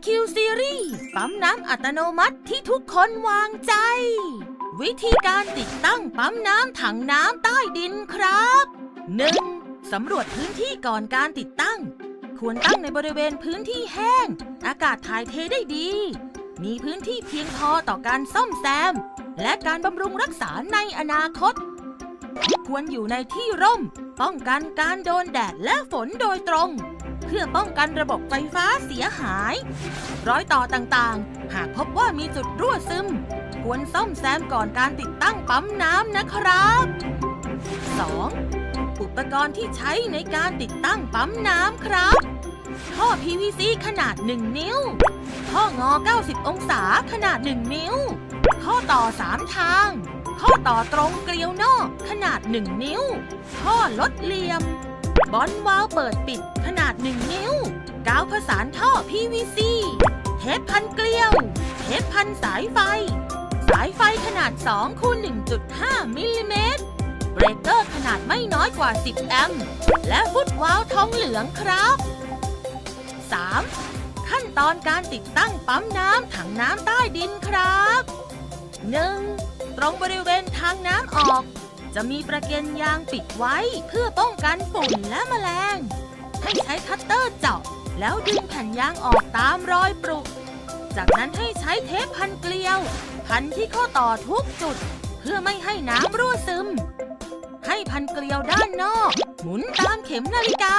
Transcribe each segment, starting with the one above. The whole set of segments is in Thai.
IQ Series ปั๊มน้ำอัตโนมัติที่ทุกคนวางใจ วิธีการติดตั้งปั๊มน้ำถังน้ำใต้ดินครับ 1. สำรวจพื้นที่ก่อนการติดตั้ง ควรตั้งในบริเวณพื้นที่แห้ง อากาศถ่ายเทได้ดี มีพื้นที่เพียงพอต่อการซ่อมแซม และการบำรุงรักษาในอนาคต ควรอยู่ในที่ร่ม ป้องกันการโดนแดดและฝนโดยตรง เพื่อป้องกันระบบไฟฟ้าเสียหาย ร้อยต่อต่างๆ หากพบว่ามีจุดรั่วซึม ควรซ่อมแซมก่อนการติดตั้งปั๊มน้ำนะครับ 2. อุปกรณ์ที่ใช้ในการติดตั้งปั๊มน้ำครับท่อ PVC ขนาด 1 นิ้วท่องอ 90 องศาขนาด 1 นิ้ว ข้อต่อ 3 ทาง ข้อต่อตรงเกลียวนอก ขนาด 1 นิ้วท่อลดเหลี่ยม บอลวาล์วเปิดปิด ขนาด 1 นิ้ว กาวผสานท่อ PVC เทปพันเกลียว เทปพันสายไฟ สายไฟขนาด2คูณ1.5 มิลลิเมตร เบรกเกอร์ขนาดไม่น้อยกว่า 10 แอมป์ และฟุตวาล์วทองเหลืองครับ 3. ขั้นตอนการติดตั้งปั๊มน้ำถังน้ำใต้ดินครับ 1. ตรงบริเวณทางน้ำออก จะมีประเก็นยางปิดไว้เพื่อป้องกันฝุ่นและแมลง ให้ใช้คัตเตอร์เจาะ แล้วดึงแผ่นยางออกตามรอยปรุ จากนั้นให้ใช้เทปพันเกลียว พันที่ข้อต่อทุกจุด เพื่อไม่ให้น้ำรั่วซึม ให้พันเกลียวด้านนอก หมุนตามเข็มนาฬิกา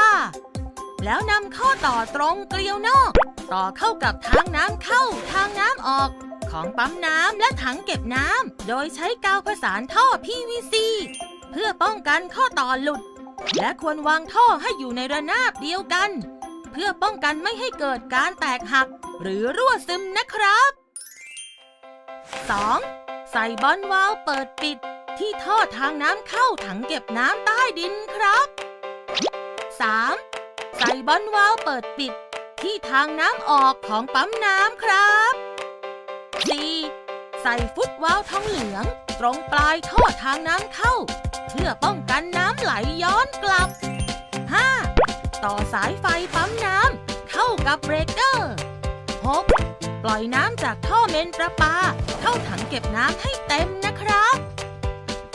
แล้วนำข้อต่อตรงเกลียวนอก ต่อเข้ากับทางน้ำเข้าทางน้ำออก ของปั๊มน้ำและถังเก็บน้ำ โดยใช้กาวผสานท่อ PVC เพื่อป้องกันข้อต่อหลุด และควรวางท่อให้อยู่ในระนาบเดียวกัน เพื่อป้องกันไม่ให้เกิดการแตกหัก หรือรั่วซึมนะครับ 2. ใส่บอลวาล์วเปิดปิด ที่ท่อทางน้ำเข้าถังเก็บน้ำใต้ดินครับ 3. ใส่บอลวาล์วเปิดปิด ที่ทางน้ำออกของปั๊มน้ำครับ ใส่ฟุตวาล์วทองเหลือง ตรงปลายท่อทางน้ำเข้า เพื่อป้องกันน้ำไหลย้อนกลับ 5. ต่อสายไฟปั๊มน้ำเข้ากับเบรกเกอร์ 6. ปล่อยน้ำจากท่อเมนประปา เข้าถังเก็บน้ำให้เต็มนะครับ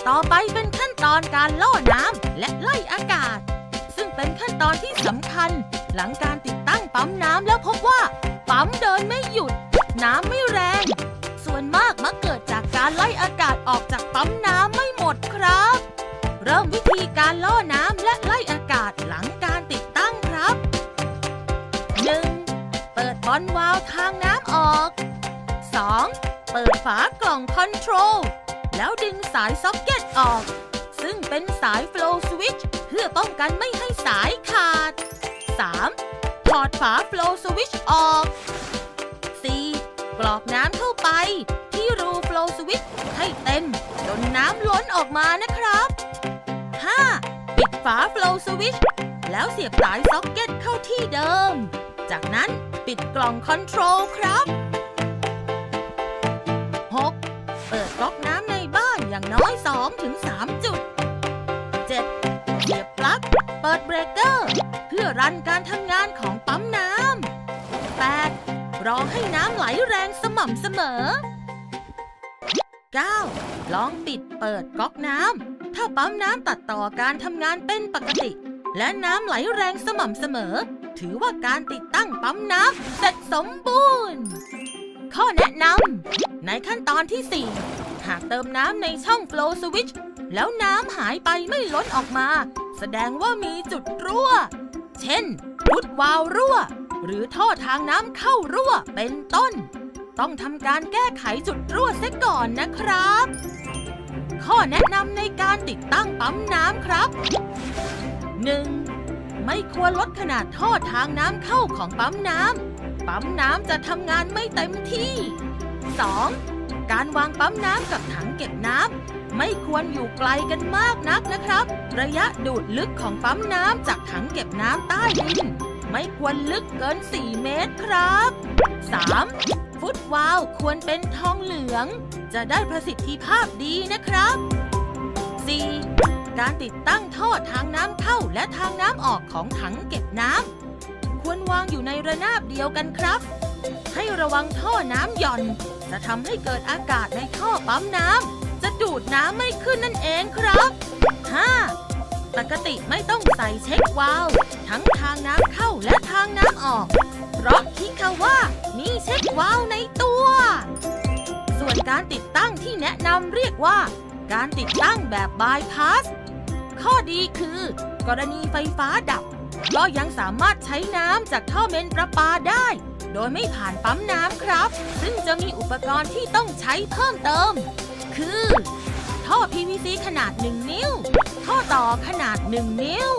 ต่อไปเป็นขั้นตอนการล่อน้ำและไล่อากาศ ซึ่งเป็นขั้นตอนที่สำคัญ หลังการติดตั้งปั๊มน้ำแล้วพบว่า ปั๊มเดินไม่หยุด น้ำไม่แรง การไล่อากาศออกจากปั๊มน้ำไม่หมดครับ เริ่มวิธีการล่อน้ำและไล่อากาศหลังการติดตั้งครับ 1. เปิดบอลวาล์วทางน้ำออก 2. เปิดฝากล่องคอนโทรล แล้วดึงสายซ็อกเก็ตออก ซึ่งเป็นสายโฟลว์สวิตช์เพื่อป้องกันไม่ให้สายขาด 3. ถอดฝาโฟลว์สวิตช์ออก 4. กรอกน้ำเข้า ออกมานะครับ 5. ปิดฝาโฟลว์สวิตช์แล้วเสียบสายซ็อกเก็ตเข้าที่เดิม จากนั้นปิดกล่องคอนโทรลครับ 6. เปิดก๊อกน้ำในบ้านอย่างน้อย 2-3จุด 7. เสียบปลั๊ก เปิดเบรกเกอร์ เพื่อรันการทำงานของปั๊มน้ำ 8. รอให้น้ำไหลแรงสม่ำเสมอ 9. ลองปิดเปิดก๊อกน้ำ ถ้าปั๊มน้ำตัดต่อการทำงานเป็นปกติ และน้ำไหลแรงสม่ำเสมอ ถือว่าการติดตั้งปั๊มน้ำเสร็จสมบูรณ์ ข้อแนะนำในขั้นตอนที่ 4 หากเติมน้ำในช่อง flow switch แล้วน้ำหายไปไม่ล้นออกมา แสดงว่ามีจุดรั่ว เช่นพุทวาล์วรั่ว หรือท่อทางน้ำเข้ารั่วเป็นต้น ต้องทำการแก้ไขจุดรั่วเสียก่อนนะครับ ข้อแนะนำในการติดตั้งปั๊มน้ำครับ 1. ไม่ควรลดขนาดท่อทางน้ำเข้าของปั๊มน้ำ ปั๊มน้ำจะทำงานไม่เต็มที่ 2. การวางปั๊มน้ำกับถังเก็บน้ำไม่ควรอยู่ไกลกันมากนักนะครับ ระยะดูดลึกของปั๊มน้ำจากถังเก็บน้ำใต้ดิน ไม่ควรลึกเกิน 4 เมตรครับ 3. วาวควรเป็นทองเหลือง จะได้ประสิทธิภาพดีนะครับ 4. การติดตั้งท่อทางน้ำเข้าและทางน้ำออกของถังเก็บน้ำควรวางอยู่ในระนาบเดียวกันครับ ให้ระวังท่อน้ำหย่อน จะทำให้เกิดอากาศในท่อปั๊มน้ำจะดูดน้ำไม่ขึ้นนั่นเองครับ 5. ปกติไม่ต้องใส่เช็ควาล์วทั้งทางน้ำเข้าและทางน้ำออก ราะคิดค่ะว่ามีเช็ควาล์วในตัว ส่วนการติดตั้งที่แนะนำเรียกว่า การติดตั้งแบบบายพาส ข้อดีคือ กรณีไฟฟ้าดับ ก็ยังสามารถใช้น้ำจากท่อเมนประปาได้ โดยไม่ผ่านปั๊มน้ำครับ ซึ่งจะมีอุปกรณ์ที่ต้องใช้เพิ่มเติม คือ ท่อ PVC ขนาด 1 นิ้ว ท่อต่อขนาด 1 นิ้ว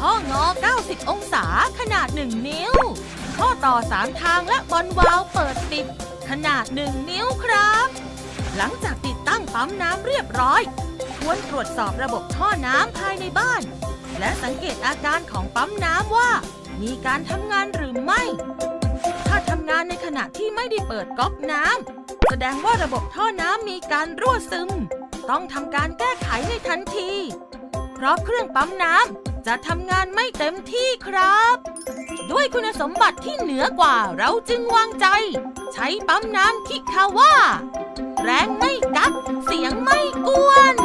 ท่องอ 90 องศา ขนาด 1 นิ้ว ท่อต่อ3ทางและบอลวาล์วเปิดปิด ขนาด1นิ้วครับ หลังจากติดตั้งปั๊มน้ำเรียบร้อย ควรตรวจสอบระบบท่อน้ำภายในบ้าน และสังเกตอาการของปั๊มน้ำว่า มีการทำงานหรือไม่ ถ้าทำงานในขณะที่ไม่ได้เปิดก๊อกน้ำแสดงว่าระบบท่อน้ำมีการรั่วซึม ต้องทำการแก้ไขในทันที เพราะเครื่องปั๊มน้ำ จะทำงานไม่เต็มที่ครับ ด้วยคุณสมบัติที่เหนือกว่าเราจึงวางใจ ใช้ปั๊มน้ำคิคาว่า แรงไม่กักเสียงไม่กวน